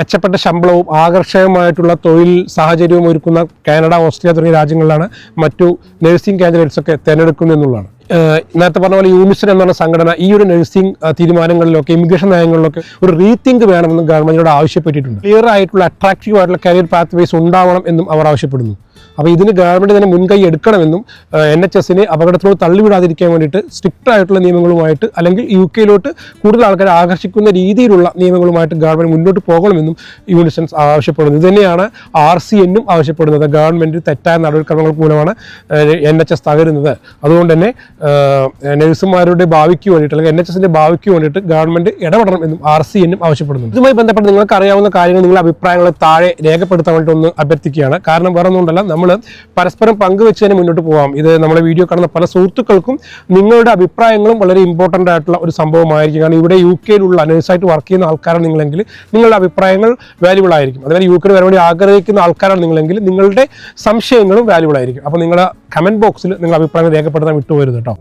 മെച്ചപ്പെട്ട ശമ്പളവും ആകർഷകമായിട്ടുള്ള തൊഴിൽ സാഹചര്യവും ഒരുക്കുന്ന കാനഡ ഓസ്ട്രേലിയ തുടങ്ങിയ രാജ്യങ്ങളിലാണ് മറ്റു നഴ്സിംഗ് കാൻഡിഡേറ്റ്സ് ഒക്കെ തിരഞ്ഞെടുക്കുന്നത് എന്നുള്ളതാണ്. നേരത്തെ പറഞ്ഞ പോലെ യൂണിസൺ എന്നുള്ള സംഘടന. ഈ ഒരു നഴ്സിംഗ് തീരുമാനങ്ങളിലൊക്കെ ഇമിഗ്രേഷൻ നയങ്ങളിലൊക്കെ ഒരു റീതിങ്ക് വേണമെന്നും ഗവൺമെന്റിനോട് ആവശ്യപ്പെട്ടിട്ടുണ്ട്. ക്ലിയർ ആയിട്ടുള്ള അട്രാക്റ്റീവ് ആയിട്ടുള്ള കരിയർ പാത്ത് വേസ് ഉണ്ടാവണം എന്നും അവർ ആവശ്യപ്പെടുന്നു. അപ്പോൾ ഇതിന് ഗവൺമെന്റ് തന്നെ മുൻകൈ എടുക്കണമെന്നും എൻ എച്ച് എസിനെ അപകടത്തിനോട് തള്ളിവിടാതിരിക്കാൻ വേണ്ടിയിട്ട് സ്ട്രിക്റ്റ് ആയിട്ടുള്ള നിയമങ്ങളുമായിട്ട് അല്ലെങ്കിൽ യു കെയിലോട്ട് കൂടുതൽ ആൾക്കാരെ ആകർഷിക്കുന്ന രീതിയിലുള്ള നിയമങ്ങളുമായിട്ട് ഗവൺമെന്റ് മുന്നോട്ട് പോകണമെന്നും യൂണിഷൻസ് ആവശ്യപ്പെടുന്നു ഇത് തന്നെയാണ് ആർ സി എന്നും ആവശ്യപ്പെടുന്നത്. ഗവൺമെന്റ് തെറ്റായ നടപടിക്രമങ്ങൾ മൂലമാണ് എൻ എച്ച് എസ് തകരുന്നത്. അതുകൊണ്ട് തന്നെ നഴ്സുമാരുടെ ഭാവിക്ക് വേണ്ടിയിട്ട് അല്ലെങ്കിൽ എൻ എച്ച് എസിന്റെ ഭാവിക്ക് വേണ്ടിയിട്ട് ഗവൺമെന്റ് ഇടപെടണം എന്നും ആർ സി എന്നും ആവശ്യപ്പെടുന്നു ഇതുമായി ബന്ധപ്പെട്ട് നിങ്ങൾക്ക് അറിയാവുന്ന കാര്യങ്ങൾ നിങ്ങളുടെ അഭിപ്രായങ്ങൾ താഴെ രേഖപ്പെടുത്താൻ വേണ്ടി ഒന്ന് അഭ്യർത്ഥിക്കുകയാണ്. കാരണം വേറെ ഒന്നുകൊണ്ടല്ല നമ്മൾ പരസ്പരം പങ്കുവെച്ച് തന്നെ മുന്നോട്ട് പോകാം ഇത് നമ്മളെ വീഡിയോ കാണുന്ന പല സുഹൃത്തുക്കൾക്കും നിങ്ങളുടെ അഭിപ്രായങ്ങളും വളരെ ഇമ്പോർട്ടന്റ് ആയിട്ടുള്ള ഒരു സംഭവമായിരിക്കും. കാരണം ഇവിടെ യു കെയിലുള്ള നേഴ്സായിട്ട് വർക്ക് ചെയ്യുന്ന ആൾക്കാരാണ് നിങ്ങളെങ്കിൽ നിങ്ങളുടെ അഭിപ്രായങ്ങൾ വാല്യുബിൾ ആയിരിക്കും. അതുപോലെ യു കെയിൽ വരാൻ വേണ്ടി ആഗ്രഹിക്കുന്ന ആൾക്കാരാണ് നിങ്ങളെങ്കിൽ നിങ്ങളുടെ സംശയങ്ങളും വാല്യുബിൾ ആയിരിക്കും. അപ്പോൾ നിങ്ങളുടെ കമന്റ് ബോക്സിൽ നിങ്ങളുടെ അഭിപ്രായങ്ങൾ രേഖപ്പെടുത്താൻ വിട്ടുപോരുത് കേട്ടോ.